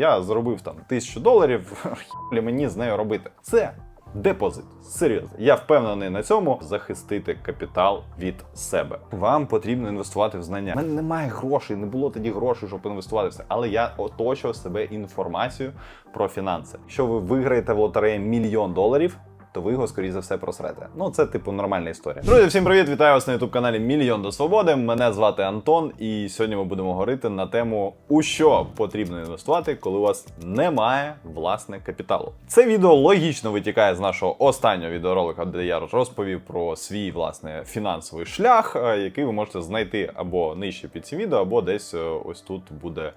я заробив там тисячу доларів, хі мені з нею робити. Це депозит. Серйозно, я впевнений на цьому захистити капітал від себе. Вам потрібно інвестувати в знання. У мене немає грошей, не було тоді грошей, щоб інвестувати в це. Але я оточував себе інформацією про фінанси. Якщо ви виграєте в лотереї мільйон доларів. То ви його, скоріше за все, просрете. Ну, це типу нормальна історія. Друзі, всім привіт! Вітаю вас на youtube каналі Мільйон до Свободи. Мене звати Антон, і сьогодні ми будемо говорити на тему, у що потрібно інвестувати, коли у вас немає власне капіталу. Це відео логічно витікає з нашого останнього відеоролика, де я розповів про свій власне фінансовий шлях, е, який ви можете знайти або нижче під цим відео, або десь е, ось тут буде.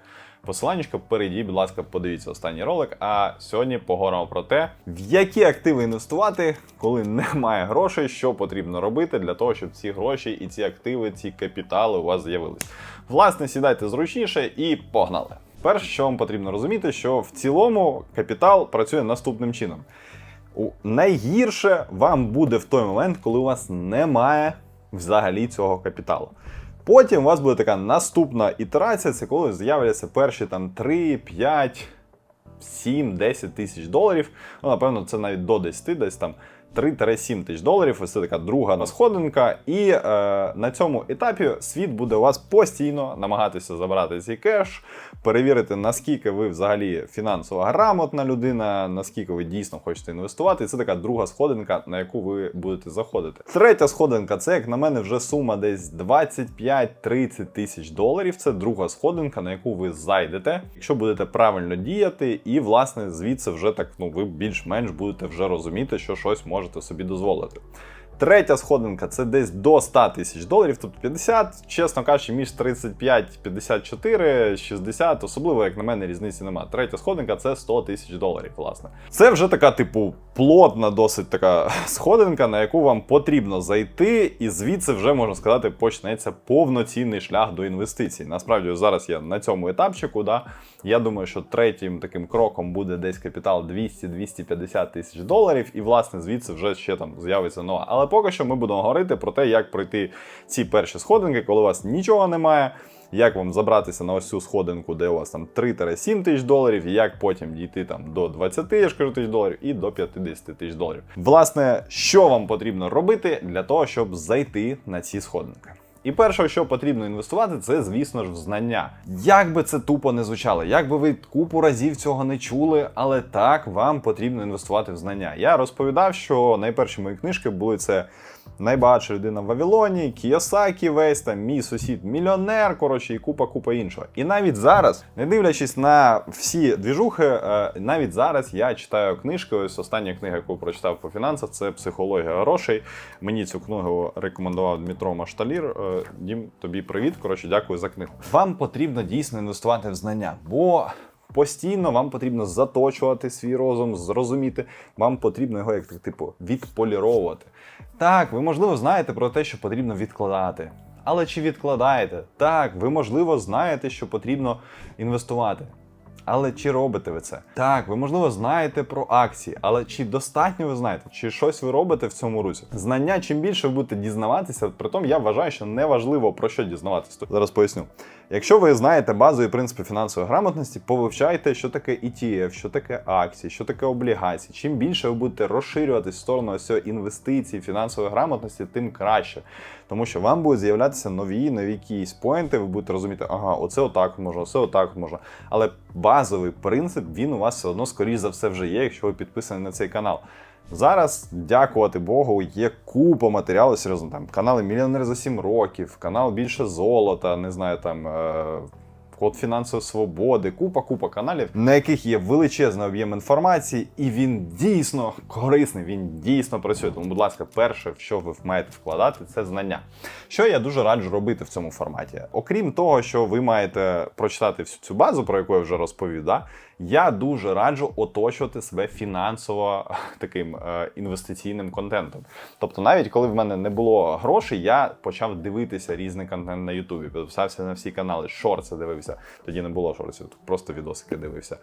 Посиланнячко, перейдіть, будь ласка, подивіться останній ролик. А сьогодні поговоримо про те, в які активи інвестувати, коли немає грошей, що потрібно робити для того, щоб ці гроші і ці активи, ці капітали у вас з'явились. Власне, сідайте зручніше і погнали. Перше, що вам потрібно розуміти, що в цілому капітал працює наступним чином. Найгірше вам буде в той момент, коли у вас немає взагалі цього капіталу. Потім у вас буде така наступна ітерація, це коли з'являться перші там 3, 5, 7, 10 тисяч доларів. Ну, напевно, це навіть до 10, десь там 3-7 тисяч доларів. Ось це така друга сходинка. І е, на цьому етапі світ буде у вас постійно намагатися забрати цей кеш, перевірити, наскільки ви взагалі фінансово грамотна людина, наскільки ви дійсно хочете інвестувати. І це така друга сходинка, на яку ви будете заходити. Третя сходинка це, як на мене, вже сума десь 25-30 тисяч доларів. Це друга сходинка, на яку ви зайдете, якщо будете правильно діяти, і власне звідси вже так ну ви більш-менш будете вже розуміти, що щось можете собі дозволити. Третя сходинка це десь до 100 тисяч доларів, тобто 50, чесно кажучи, між 35, 54, 60, особливо, як на мене, різниці немає. Третя сходинка це 100 тисяч доларів, власне. Це вже така, типу, плотна, досить така сходинка, на яку вам потрібно зайти, і звідси вже можна сказати, почнеться повноцінний шлях до інвестицій. Насправді, зараз я на цьому етапчику. Да, Я думаю, що третім таким кроком буде десь капітал 200-250 тисяч доларів, і власне звідси вже ще там з'явиться нова. Але поки що ми будемо говорити про те, як пройти ці перші сходинки, коли у вас нічого немає. Як вам забратися на ось цю сходинку, де у вас там 3-7 тисяч доларів, і як потім дійти там до 20 я ж кажу, тисяч доларів і до 50 тисяч доларів. Власне, що вам потрібно робити для того, щоб зайти на ці сходинки? І перше, що потрібно інвестувати, це, звісно ж, в знання. Як би це тупо не звучало, як би ви купу разів цього не чули, але так вам потрібно інвестувати в знання. Я розповідав, що найперші мої книжки були це. Найбагатша людина в Вавилоні, Кіосакі весь там, мій сусід мільйонер, коротше, і купа-купа іншого. І навіть зараз, не дивлячись на всі двіжухи, е, навіть зараз я читаю книжки. Ось остання книга, яку прочитав по фінансах, це психологія грошей. Мені цю книгу рекомендував Дмитро Машталір. Е, Дім, тобі привіт. Коротше, дякую за книгу. Вам потрібно дійсно інвестувати в знання, бо. Постійно вам потрібно заточувати свій розум, зрозуміти. Вам потрібно його як типу відполіровувати. Так, ви можливо знаєте про те, що потрібно відкладати. Але чи відкладаєте? Так, ви можливо знаєте, що потрібно інвестувати. Але чи робите ви це? Так, ви можливо знаєте про акції, але чи достатньо ви знаєте, чи щось ви робите в цьому русі? Знання, чим більше ви будете дізнаватися, притом я вважаю, що не важливо про що дізнаватися. Зараз поясню. Якщо ви знаєте базові принципи фінансової грамотності, повивчайте, що таке ETF, що таке акції, що таке облігації. Чим більше ви будете розширюватись в сторону ось інвестицій, фінансової грамотності, тим краще. Тому що вам будуть з'являтися нові, нові якісь поінти, ви будете розуміти, ага, оце отак можна, оце отак можна. Але базовий принцип він у вас все одно, скоріш за все, вже є, якщо ви підписані на цей канал. Зараз, дякувати Богу, є купа матеріалу, серйозно, там канали Мільйонер за 7 років, канал більше золота, не знаю, там. Е Код фінансової свободи, купа-купа каналів, на яких є величезний об'єм інформації, і він дійсно корисний, він дійсно працює. Тому, будь ласка, перше, в що ви маєте вкладати, це знання. Що я дуже раджу робити в цьому форматі. Окрім того, що ви маєте прочитати всю цю базу, про яку я вже розповів, да, я дуже раджу оточувати себе фінансово таким е, інвестиційним контентом. Тобто, навіть коли в мене не було грошей, я почав дивитися різний контент на Ютубі, підписався на всі канали, шорти дивився. Тоді не було шорсів, просто відосики дивився.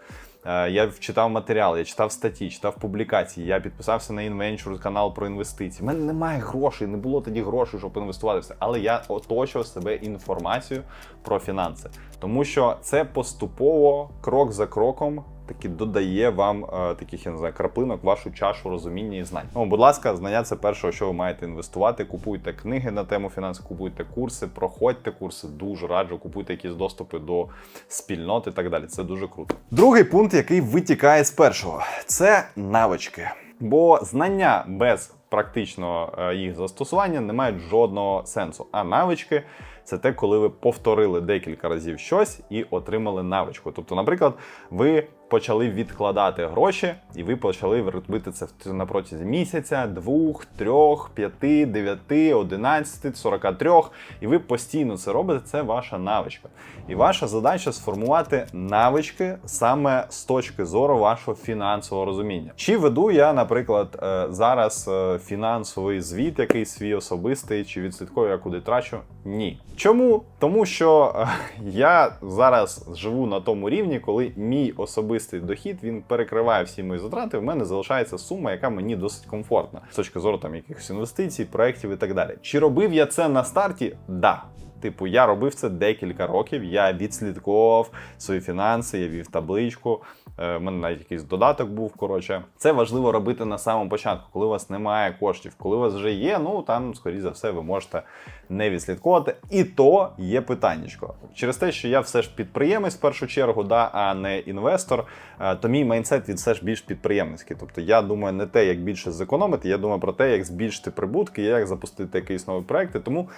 Е, Я читав матеріали, я читав статті, читав публікації. Я підписався на InVentures канал про інвестиції. У мене немає грошей, не було тоді грошей, щоб інвестувати в це. Але я оточував себе інформацією про фінанси, тому що це поступово, крок за кроком. Таки додає вам е, таких я не знаю краплинок вашу чашу розуміння і знань. Ну, будь ласка, знання це перше, що ви маєте інвестувати. Купуйте книги на тему фінансів, купуйте курси, проходьте курси. Дуже раджу, купуйте якісь доступи до спільноти і так далі. Це дуже круто. Другий пункт, який витікає з першого, це навички. Бо знання без практичного е, їх застосування не мають жодного сенсу. А навички це те, коли ви повторили декілька разів щось і отримали навичку. Тобто, наприклад, ви почали відкладати гроші, і ви почали робити це на протязі місяця, двох, трьох, п'яти, дев'яти, одинадцяти, сорока трьох. І ви постійно це робите. Це ваша навичка. І ваша задача сформувати навички саме з точки зору вашого фінансового розуміння. Чи веду я, наприклад, е, зараз е, фінансовий звіт, який свій особистий, чи відслідковую я куди трачу? Ні. Чому? Тому що е, я зараз живу на тому рівні, коли мій особистий дохід він перекриває всі мої затрати. В мене залишається сума, яка мені досить комфортна з точки зору там якихось інвестицій, проєктів і так далі. Чи робив я це на старті? Да. Типу, я робив це декілька років. Я відслідковував свої фінанси, я вів табличку. е, в мене навіть якийсь додаток був. Коротше, це важливо робити на самому початку, коли у вас немає коштів. Коли у вас вже є, ну там, скоріш за все, ви можете не відслідковувати. І то є питаннячко. Через те, що я все ж підприємець в першу чергу, да, а не інвестор, е, то мій майндсет він все ж більш підприємницький. Тобто я думаю не те, як більше зекономити, я думаю про те, як збільшити прибутки, як запустити якийсь новий проект. Тому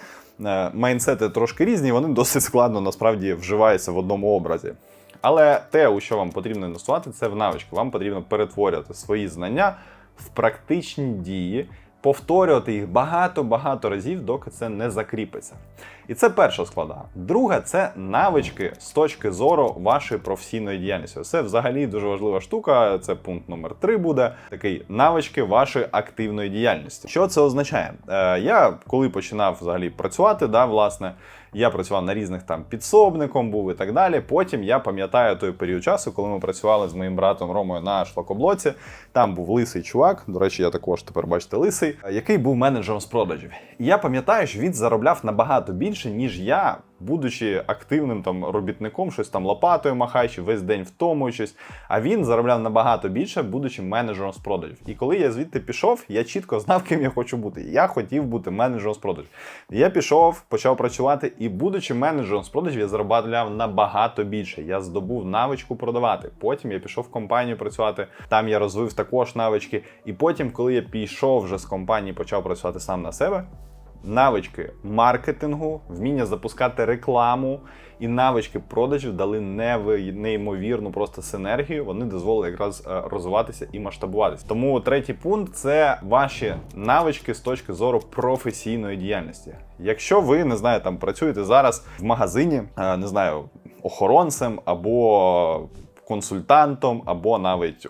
е, майндсети трошки різні, вони досить складно насправді вживаються в одному образі. Але те, у що вам потрібно інвестувати, це в навички. Вам потрібно перетворювати свої знання в практичні дії, повторювати їх багато-багато разів, доки це не закріпиться. І це перша складова. Друга це навички з точки зору вашої професійної діяльності. Це взагалі дуже важлива штука. Це пункт номер три буде такий навички вашої активної діяльності. Що це означає? Е, я коли починав взагалі працювати, да, власне. Я працював на різних там підсобником, був і так далі. Потім я пам'ятаю той період часу, коли ми працювали з моїм братом Ромою на шлакоблоці. Там був лисий чувак. До речі, я також тепер бачите лисий, який був менеджером з продажів. І я пам'ятаю, що він заробляв набагато більше, ніж я, будучи активним там робітником, щось там лопатою махаючи, весь день втомуючись. А він заробляв набагато більше, будучи менеджером з продажів. І коли я звідти пішов, я чітко знав, ким я хочу бути. Я хотів бути менеджером з продажів. Я пішов, почав працювати, і будучи менеджером з продажів, я заробляв набагато більше. Я здобув навичку продавати. Потім я пішов в компанію працювати. Там я розвив також навички. І потім, коли я пішов вже з компанії, почав працювати сам на себе. Навички маркетингу, вміння запускати рекламу і навички продажів дали неймовірну просто синергію. Вони дозволили якраз е, розвиватися і масштабуватися. Тому третій пункт це ваші навички з точки зору професійної діяльності. Якщо ви не знаю, там працюєте зараз в магазині, е, не знаю, охоронцем або консультантом або навіть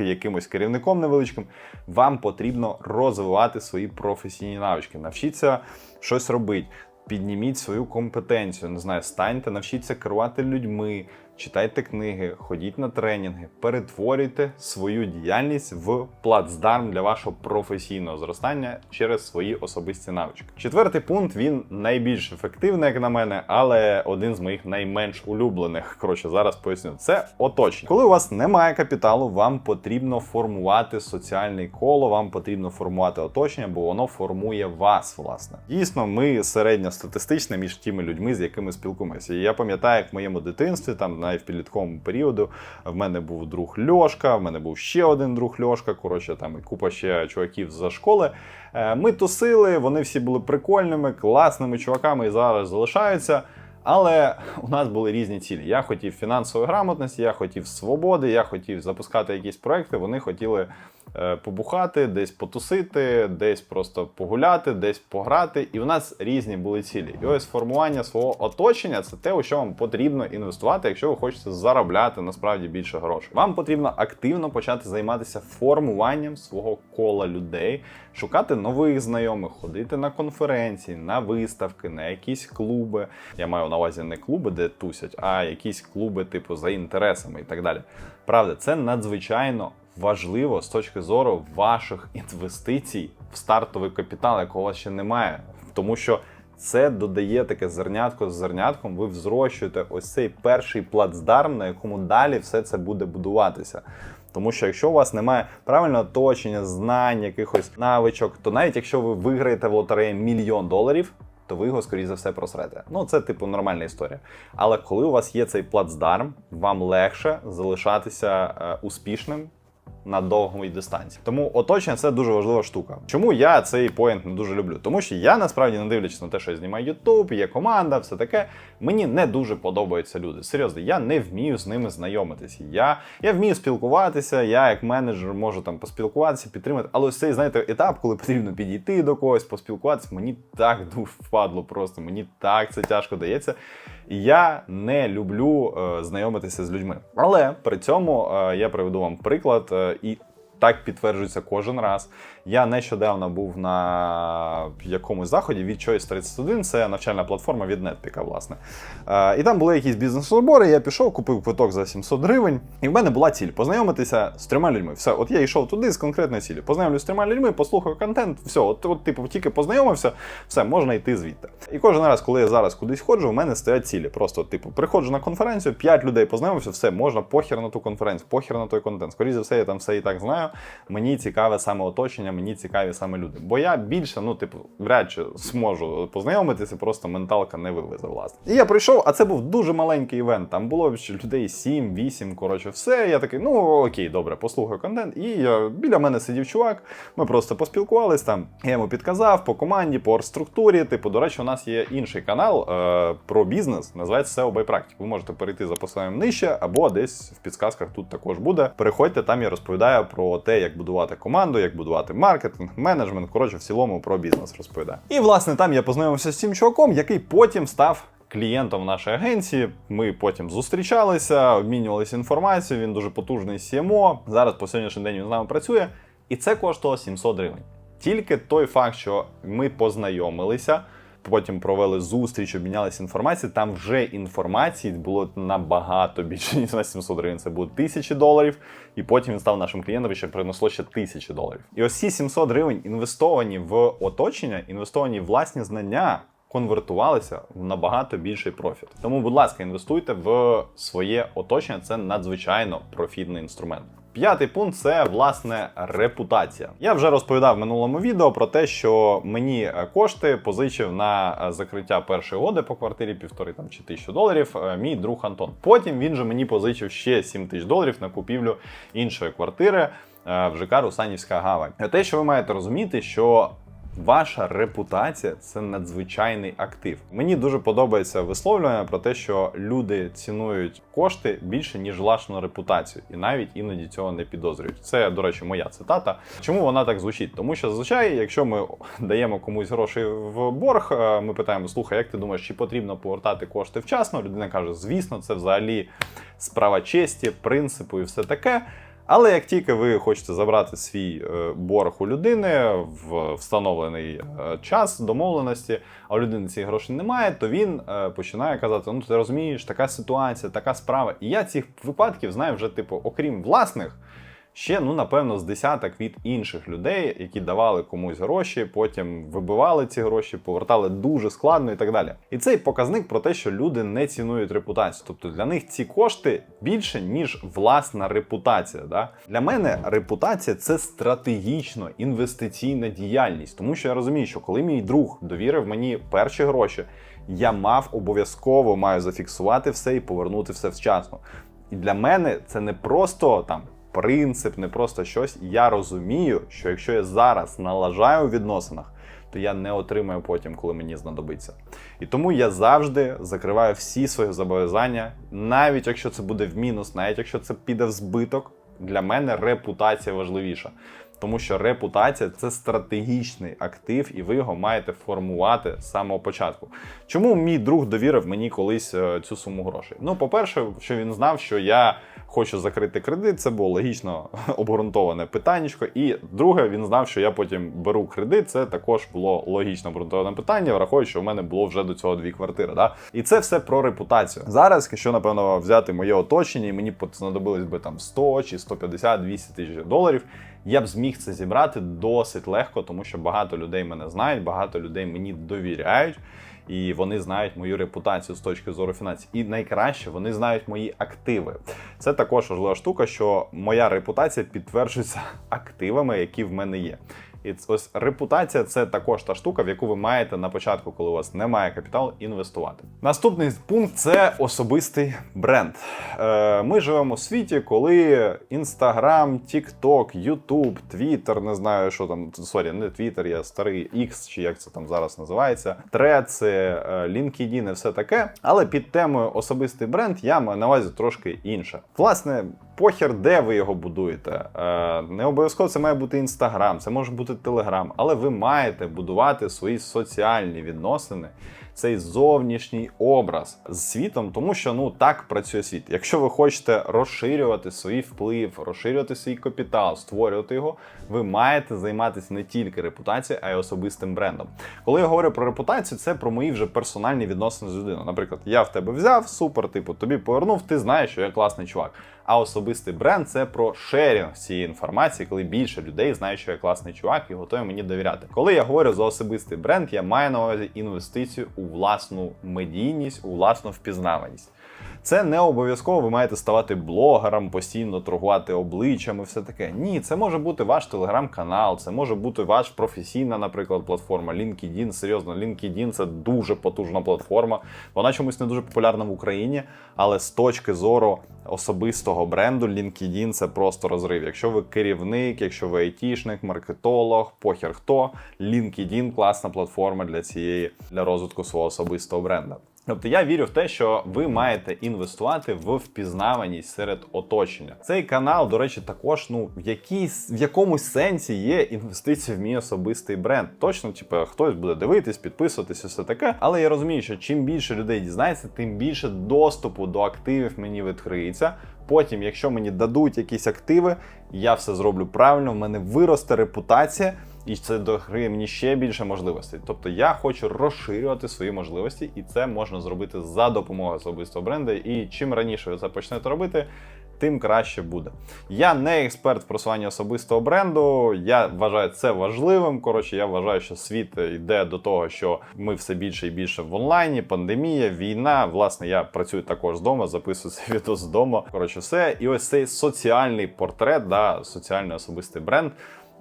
якимось керівником невеличким, вам потрібно розвивати свої професійні навички. Навчіться щось робити. Підніміть свою компетенцію, не знаю, станьте, навчіться керувати людьми, читайте книги, ходіть на тренінги, перетворюйте свою діяльність в плацдарм для вашого професійного зростання через свої особисті навички. Четвертий пункт він найбільш ефективний, як на мене, але один з моїх найменш улюблених. Коротше, зараз поясню. Це оточення. Коли у вас немає капіталу, вам потрібно формувати соціальне коло, вам потрібно формувати оточення, бо воно формує вас, власне. Дійсно, ми середньостатистичне між тими людьми, з якими спілкуємося. Я пам'ятаю, як в моєму дитинстві, там навіть в підлітковому періоду, в мене був друг Льошка, в мене був ще один друг Льошка. Коротше, там і купа ще чуваків за школи. Е, Ми тусили, вони всі були прикольними, класними чуваками і зараз залишаються. Але у нас були різні цілі. Я хотів фінансової грамотності, я хотів свободи, я хотів запускати якісь проекти. Вони хотіли побухати, десь потусити, десь просто погуляти, десь пограти. І у нас різні були цілі. І ось формування свого оточення це те, у що вам потрібно інвестувати, якщо ви хочете заробляти насправді більше грошей. Вам потрібно активно почати займатися формуванням свого кола людей, шукати нових знайомих, ходити на конференції, на виставки, на якісь клуби. Я маю на увазі не клуби, де тусять, а якісь клуби, типу, за інтересами і так далі. Правда, це надзвичайно важливо з точки зору ваших інвестицій в стартовий капітал, якого у вас ще немає. Тому що це додає таке зернятко з зернятком. Ви взрощуєте ось цей перший плацдарм, на якому далі все це буде будуватися. Тому що якщо у вас немає правильного оточення, знань, якихось навичок, то навіть якщо ви виграєте в лотереї мільйон доларів, то ви його, скоріше за все, просрете. Ну, це типу нормальна історія. Але коли у вас є цей плацдарм, вам легше залишатися е, успішним на довгій дистанції. Тому оточення це дуже важлива штука. Чому я цей поінт не дуже люблю? Тому що я насправді не дивлячись на те, що я знімаю YouTube, є команда, все таке. Мені не дуже подобаються люди. Серйозно, я не вмію з ними знайомитися. Я, я вмію спілкуватися, я як менеджер можу там поспілкуватися, підтримати. Але ось цей знаєте етап, коли потрібно підійти до когось, поспілкуватися, мені так дуже впадло просто. Мені так це тяжко дається. Я не люблю е, знайомитися з людьми. Але при цьому е, я приведу вам приклад, е, і так підтверджується кожен раз. Я нещодавно був на якомусь заході від Choice 31, це навчальна платформа від Netpeak, власне. Е, і там були якісь бізнес-набори. Я пішов, купив квиток за 700 гривень, і в мене була ціль познайомитися з трьома людьми. Все, от я йшов туди з конкретної цілі. Познайомлюсь з трьома людьми, послухаю контент, все, от, от типу, тільки познайомився, все, можна йти звідти. І кожен раз, коли я зараз кудись ходжу, у мене стоять цілі. Просто, типу, приходжу на конференцію, 5 людей познайомився, все, можна похер на ту конференцію, похер на той контент. Скоріше за все, я там все і так знаю. Мені цікаве саме оточення, мені цікаві саме люди. Бо я більше, ну, типу, вряд чи зможу познайомитися, просто менталка не вивезе, власне. І я прийшов, а це був дуже маленький івент. Там було ще людей 7-8, коротше, все. Я такий, ну окей, добре, послухаю контент. І я, біля мене сидів чувак. Ми просто поспілкувались там. Я йому підказав по команді, по структурі. Типу, до речі, у нас є інший канал е, про бізнес, називається SEO by Practice. Ви можете перейти за посиланням нижче, або десь в підсказках тут також буде. Переходьте, там я розповідаю про те, як будувати команду, як будувати маркетинг, менеджмент. Коротше, в цілому про бізнес розповідає. І власне там я познайомився з цим чуваком, який потім став. Клієнтом нашої агенції ми потім зустрічалися, обмінювалися інформацією. Він дуже потужний CMO. Зараз по сьогоднішній день він з нами працює, і це коштувало 700 гривень. Тільки той факт, що ми познайомилися, потім провели зустріч, обмінялися інформацією. Там вже інформації було набагато більше, ніж на 700 гривень. Це було тисячі доларів, і потім він став нашим клієнтом ще принесло ще тисячі доларів. І ось ці 700 гривень інвестовані в оточення, інвестовані в власні знання. Конвертувалися в набагато більший профіт. Тому, будь ласка, інвестуйте в своє оточення. Це надзвичайно профітний інструмент. П'ятий пункт це власне репутація. Я вже розповідав в минулому відео про те, що мені е, кошти позичив на е, закриття першої годи по квартирі півтори там чи тисячу доларів. е, Мій друг Антон. Потім він же мені позичив ще 7 тисяч доларів на купівлю іншої квартири в ЖК Русанівська Гавань. Те, що ви маєте розуміти, що Ваша репутація це надзвичайний актив. Мені дуже подобається висловлювання про те, що люди цінують кошти більше ніж власну репутацію, і навіть іноді цього не підозрюють. Це, до речі, моя цитата. Чому вона так звучить? Тому що зазвичай, якщо ми даємо комусь гроші в борг, е, ми питаємо: слухай, як ти думаєш, чи потрібно повертати кошти вчасно? Людина каже: звісно, це взагалі справа честі, принципу і все таке. Але як тільки ви хочете забрати свій е, борг у людини в встановлений е, час домовленості, а у людини ці грошей немає, то він е, починає казати: ну ти розумієш, така ситуація, така справа. І я цих випадків знаю вже, типу, окрім власних. Ще, ну, напевно, з десяток від інших людей, які давали комусь гроші, потім вибивали ці гроші, повертали дуже складно і так далі. І цей показник про те, що люди не цінують репутацію. Тобто для них ці кошти більше, ніж власна репутація. Да? Для мене репутація це стратегічно інвестиційна діяльність, тому що я розумію, що коли мій друг довірив мені перші гроші, я мав обов'язково маю зафіксувати все і повернути все вчасно. І для мене це не просто там принцип, не просто щось. Я розумію, що якщо я зараз налажаю у відносинах, то я не отримаю потім, коли мені знадобиться. І тому я завжди закриваю всі свої зобов'язання, навіть якщо це буде в мінус, навіть якщо це піде в збиток. Для мене репутація важливіша. Тому що репутація це стратегічний актив, і ви його маєте формувати з самого початку. Чому мій друг довірив мені колись е, цю суму грошей? Ну, по-перше, що він знав, що я хочу закрити кредит. Це було логічно обґрунтоване питаннячко. І друге, він знав, що я потім беру кредит. Це також було логічно обґрунтоване питання, враховуючи, що в мене було вже до цього дві квартири. Да? І це все про репутацію. Зараз, якщо напевно взяти моє оточення, і мені знадобилось би там 100 чи 150, 200 тисяч доларів. Я б зміг це зібрати досить легко, тому що багато людей мене знають, багато людей мені довіряють. І вони знають мою репутацію з точки зору фінансів. І найкраще вони знають мої активи. Це також важлива штука, що моя репутація підтверджується активами, які в мене є. І ось репутація це також та штука, в яку ви маєте на початку, коли у вас немає капіталу, інвестувати. Наступний пункт це особистий бренд. Е, Ми живемо в світі, коли Інстаграм, Тікток, Ютуб, Твіттер, не знаю, що там сорі, не Твіттер, я старий X, чи як це там зараз називається, Треці, LinkedIn і все таке. Але під темою особистий бренд я маю на увазі трошки інше. Власне. Похер, де ви його будуєте. Е, Не обов'язково це має бути інстаграм, це може бути телеграм, але ви маєте будувати свої соціальні відносини, цей зовнішній образ з світом, тому що ну так працює світ. Якщо ви хочете розширювати свій вплив, розширювати свій капітал, створювати його, ви маєте займатися не тільки репутацією, а й особистим брендом. Коли я говорю про репутацію, це про мої вже персональні відносини з людиною. Наприклад, я в тебе взяв, супер, типу, тобі повернув, ти знаєш, що я класний чувак. А особистий бренд це про шерінг цієї інформації, коли більше людей знають, що я класний чувак і готові мені довіряти. Коли я говорю за особистий бренд, я маю на увазі інвестицію у власну медійність, у власну впізнаваність. Це не обов'язково ви маєте ставати блогером, постійно торгувати обличчям і все таке. Ні, це може бути ваш телеграм-канал, це може бути ваш професійна, наприклад, платформа LinkedIn. Серйозно, LinkedIn це дуже потужна платформа. Вона чомусь не дуже популярна в Україні, але з точки зору особистого бренду LinkedIn це просто розрив. Якщо ви керівник, якщо ви айтішник, маркетолог, похер хто, LinkedIn класна платформа для цієї для розвитку свого особистого бренда. Тобто я вірю в те, що ви маєте інвестувати в впізнаваність серед оточення. Цей канал, до речі, також ну в якійсь в якомусь сенсі є інвестиція в мій особистий бренд. Точно, типу, хтось буде дивитись, підписуватись, все таке. Але я розумію, що чим більше людей дізнається, тим більше доступу до активів мені відкриється. Потім, якщо мені дадуть якісь активи, я все зроблю правильно, в мене виросте репутація. І це дограє мені ще більше можливостей. Тобто я хочу розширювати свої можливості, і це можна зробити за допомогою особистого бренду. І чим раніше ви це почнете робити, тим краще буде. Я не експерт в просуванні особистого бренду. Я вважаю це важливим. Коротше, я вважаю, що світ йде до того, що ми все більше і більше в онлайні, пандемія, війна. Власне, я працюю також з дому, записую цей відео з дому. Коротше, все. І ось цей соціальний портрет, да, соціальний особистий бренд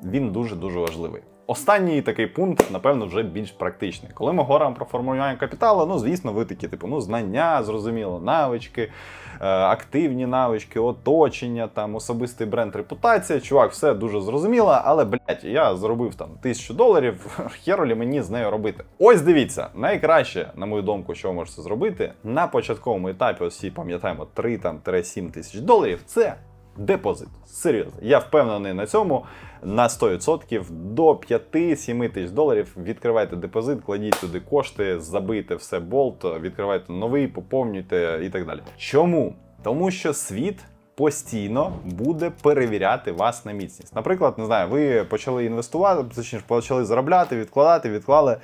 він дуже дуже важливий. Останній такий пункт, напевно, вже більш практичний. Коли ми говоримо про формування капіталу, ну звісно, ви такі, типу, ну, знання, зрозуміло, навички, е, активні навички, оточення, там особистий бренд, репутація. Чувак, все дуже зрозуміло, але блядь, я заробив там тисячу доларів. Херолі мені з нею робити. Ось дивіться, найкраще, на мою думку, що ви можете зробити на початковому етапі, ось всі пам'ятаємо 3 там 7 тисяч доларів. Це депозит. Серйозно, я впевнений на цьому на 100% до 5-7 тисяч доларів. Відкривайте депозит, кладіть туди кошти, забийте все болт, відкривайте новий, поповнюйте і так далі. Чому? Тому що світ. Постійно буде перевіряти вас на міцність. Наприклад, не знаю, ви почали інвестувати, точніше, почали заробляти, відкладати, відклали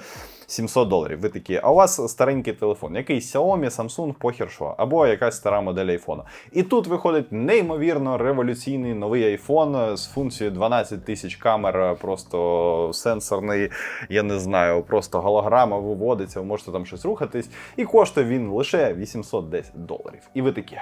700 доларів. Ви такі, а у вас старенький телефон, якийсь Xiaomi, Samsung, похер що, або якась стара модель айфона. І тут виходить неймовірно революційний новий айфон з функцією 12 тисяч камер, просто сенсорний, я не знаю, просто голограма виводиться, ви можете там щось рухатись. І коштує він лише 810 доларів. І ви такі,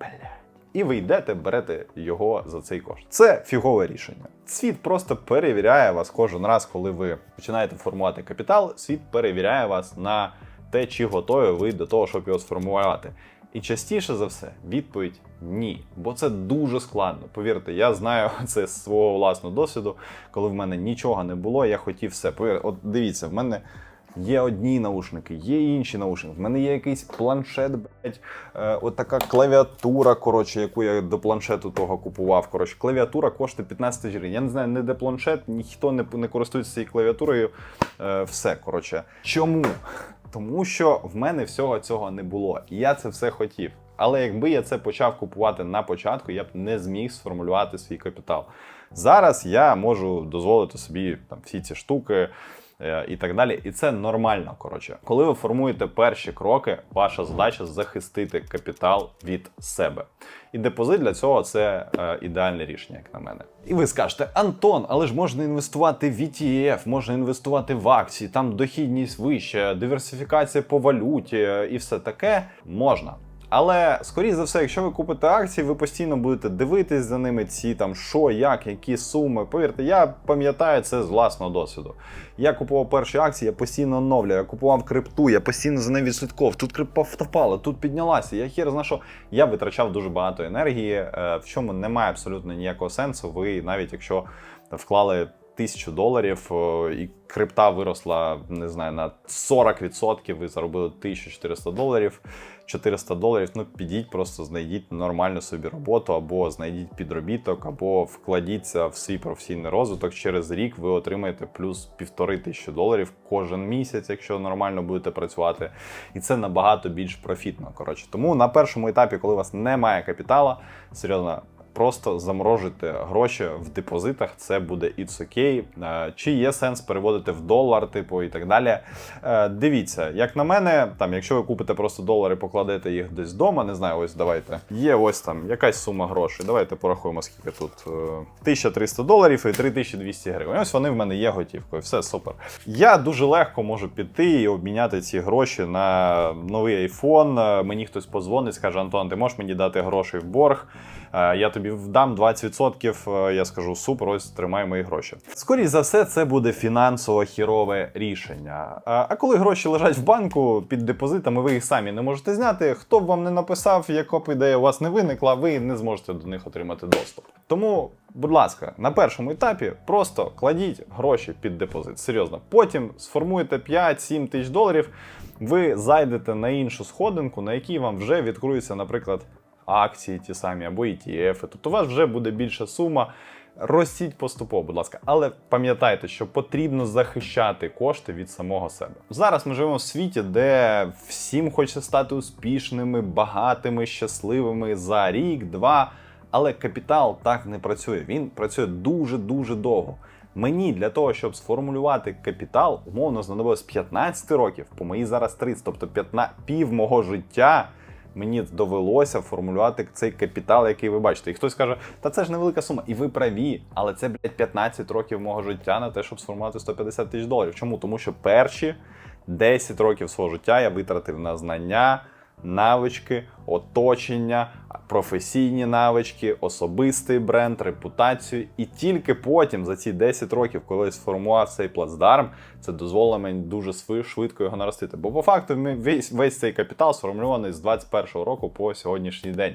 бля. І ви йдете, берете його за цей кошт. Це фігове рішення. Світ просто перевіряє вас кожен раз, коли ви починаєте формувати капітал. Світ перевіряє вас на те, чи готові ви до того, щоб його сформувати. І частіше за все відповідь ні. Бо це дуже складно. Повірте, я знаю це з свого власного досвіду, коли в мене нічого не було, я хотів все. Повірте, от дивіться, в мене. Є одні наушники, є інші наушники. В мене є якийсь планшет, блядь, е, от така клавіатура, коротше, яку я до планшету того купував. Коротше, клавіатура коштує 15 тисяч гривень. Я не знаю, не де планшет, ніхто не, не користується цією клавіатурою. Е, все, коротше. Чому? Тому що в мене всього цього не було. І я це все хотів. Але якби я це почав купувати на початку, я б не зміг сформулювати свій капітал. Зараз я можу дозволити собі там всі ці штуки. Е, І так далі, і це нормально. Коротше, коли ви формуєте перші кроки, ваша задача захистити капітал від себе. І депозит для цього це е, ідеальне рішення, як на мене. І ви скажете, Антон, але ж можна інвестувати в ETF, можна інвестувати в акції, там дохідність вища, диверсифікація по валюті і все таке можна. Але скоріш за все, якщо ви купите акції, ви постійно будете дивитись за ними, ці там що, як, які суми. Повірте, я пам'ятаю це з власного досвіду. Я купував перші акції, я постійно оновлюю, я купував крипту, я постійно за нею відслідковував. Тут крипта впала, тут піднялася. Я хер зна що. Я витрачав дуже багато енергії, е, в чому немає абсолютно ніякого сенсу. Ви навіть якщо вклали. Тисячу доларів е, і крипта виросла, не знаю, на 40%, ви заробили 1400 доларів. 400 доларів, ну підіть, просто знайдіть нормальну собі роботу, або знайдіть підробіток, або вкладіться в свій професійний розвиток. Через рік ви отримаєте плюс півтори тисячі доларів кожен місяць, якщо нормально будете працювати. І це набагато більш профітно. Коротше, тому на першому етапі, коли у вас немає капітала, серйозно. Просто заморожуйте гроші в депозитах, це буде it's. Е, Чи є сенс переводити в долар, типу і так далі. Е, Дивіться, як на мене, там, якщо ви купите просто долари, покладете їх десь вдома, не знаю, ось давайте. Є ось там якась сума грошей. Давайте порахуємо, скільки тут. Е, 1300 доларів і 3200 гривень. Ось вони в мене є готівкою. Все супер. Я дуже легко можу піти і обміняти ці гроші на новий айфон. Е, Мені хтось позвонить, скаже: Антон, ти можеш мені дати гроші в борг? Е, Я тобі вдам 20%, е, я скажу супер, ось тримай мої гроші. Скоріше за все, це буде фінансово хірове рішення. А а коли гроші лежать в банку під депозитами, ви їх самі не можете зняти. Хто б вам не написав, яка б ідея у вас не виникла, ви не зможете до них отримати доступ. Тому, будь ласка, на першому етапі просто кладіть гроші під депозит. Серйозно. Потім сформуєте 5-7 тисяч доларів. Ви зайдете на іншу сходинку, на якій вам вже відкриються, наприклад акції ті самі або ETF. Тобто у вас вже буде більша сума. Ростіть поступово, будь ласка, але пам'ятайте, що потрібно захищати кошти від самого себе. Зараз ми живемо в світі, де всім хочеться стати успішними, багатими, щасливими за рік, два. Але капітал так не працює. Він працює дуже дуже довго. Мені для того, щоб сформулювати капітал, умовно знадобилось 15 років, по моїй зараз 30, тобто 15, пів мого життя мені довелося формулювати цей капітал, який ви бачите. І хтось каже, та це ж невелика сума. І ви праві, але це, блядь, 15 років мого життя на те, щоб сформувати 150 тисяч доларів. Чому? Тому що перші 10 років свого життя я витратив на знання. Навички, оточення, професійні навички, особистий бренд, репутацію. І тільки потім, за ці 10 років, коли сформував цей плацдарм, це дозволило мені дуже швидко його наростити. Бо по факту ми- весь, весь цей капітал сформульований з 21-го року по сьогоднішній день.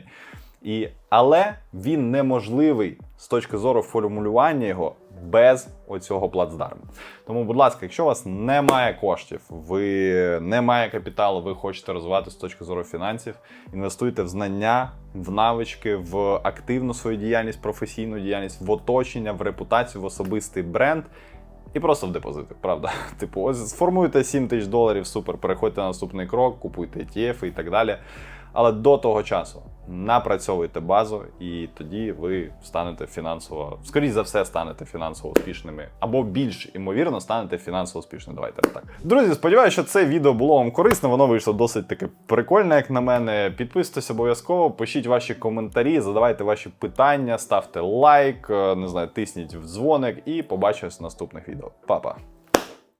І, але він неможливий з точки зору формулювання його без оцього плацдарму. Тому, будь ласка, якщо у вас немає коштів, ви немає капіталу, ви хочете розвивати з точки зору фінансів, інвестуйте в знання, в навички, в активну свою діяльність, професійну діяльність, в оточення, в репутацію, в особистий бренд. І просто в депозити, правда. Типу, ось сформуйте 7 тисяч доларів, супер, переходьте на наступний крок, купуйте ETF і так далі. Але до того часу напрацьовуйте базу, і тоді ви станете фінансово, скоріш за все, станете фінансово успішними, або більш імовірно станете фінансово успішними. Давайте так. Друзі, сподіваюся, що це відео було вам корисне. Воно вийшло досить таке прикольне, як на мене. Підписуйтесь обов'язково, пишіть ваші коментарі, задавайте ваші питання, ставте лайк, е, не знаю, тисніть в дзвоник і побачимось в наступних відео. Па-па!